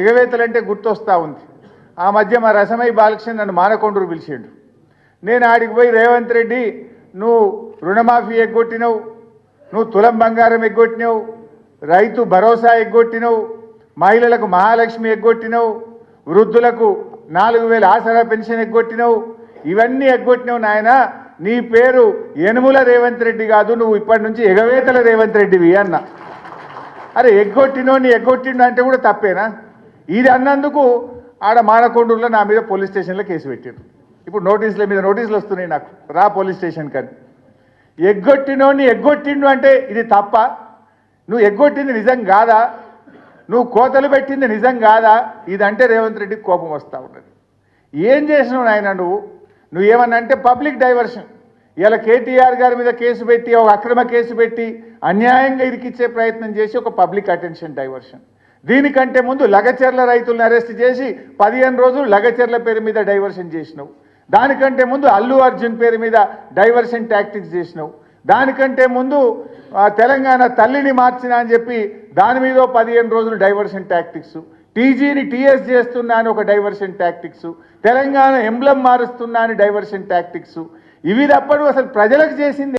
ఎగవేతలంటే గుర్తొస్తా ఉంది. ఆ మధ్య మా రసమై బాలకృష్ణ నన్ను మానకొండూరు పిలిచిండు. నేను ఆడికి పోయి రేవంత్ రెడ్డి నువ్వు రుణమాఫీ ఎగ్గొట్టినవు నువ్వు తులం బంగారం ఎగ్గొట్టినవు రైతు భరోసా ఎగ్గొట్టినవు మహిళలకు మహాలక్ష్మి ఎగ్గొట్టినవు వృద్ధులకు నాలుగు వేల ఆసరా పెన్షన్ ఎగ్గొట్టినవు ఇవన్నీ ఎగ్గొట్టినవు నాయన నీ పేరు యనుముల రేవంత్ రెడ్డి కాదు నువ్వు ఇప్పటి నుంచి ఎగవేతల రేవంత్ రెడ్డివి అన్న. అరే ఎగ్గొట్టినోని ఎగ్గొట్టిండు అంటే కూడా తప్పేనా? ఇది అన్నందుకు ఆడ మానకొండూరులో నా మీద పోలీస్ స్టేషన్లో కేసు పెట్టారు ఇప్పుడు నోటీసుల మీద నోటీసులు వస్తున్నాయి నాకు. రా పోలీస్ స్టేషన్ కానీ ఎగ్గొట్టినోని ఎగ్గొట్టిండు అంటే ఇది తప్ప. నువ్వు ఎగ్గొట్టింది నిజం కాదా? నువ్వు కోతలు పెట్టింది నిజం కాదా? ఇదంటే రేవంత్ రెడ్డికి కోపం వస్తూ ఉన్నది. ఏం చేసినావు నాయన నువ్వు? నువ్వేమన్నా అంటే పబ్లిక్ డైవర్షన్. ఇలా కేటీఆర్ గారి మీద కేసు పెట్టి ఒక అక్రమ కేసు పెట్టి అన్యాయంగా ఇరికిచ్చే ప్రయత్నం చేసి ఒక పబ్లిక్ అటెన్షన్ డైవర్షన్. దీనికంటే ముందు లగచర్ల రైతులను అరెస్ట్ చేసి పదిహేను రోజులు లగచర్ల పేరు మీద డైవర్షన్ చేసినావు. దానికంటే ముందు అల్లు అర్జున్ పేరు మీద డైవర్షన్ టాక్టిక్స్ చేసినావు. దానికంటే ముందు తెలంగాణ తల్లిని మార్చిన అని చెప్పి దాని మీద పదిహేను రోజులు డైవర్షన్ టాక్టిక్స్ టీజీని టీఎస్ చేస్తున్నా అని ఒక డైవర్షన్ టాక్టిక్స్ తెలంగాణ ఎంబ్లం మారుస్తున్నా అని డైవర్షన్ టాక్టిక్స్ ఇవి తప్పడు అసలు ప్రజలకు చేసింది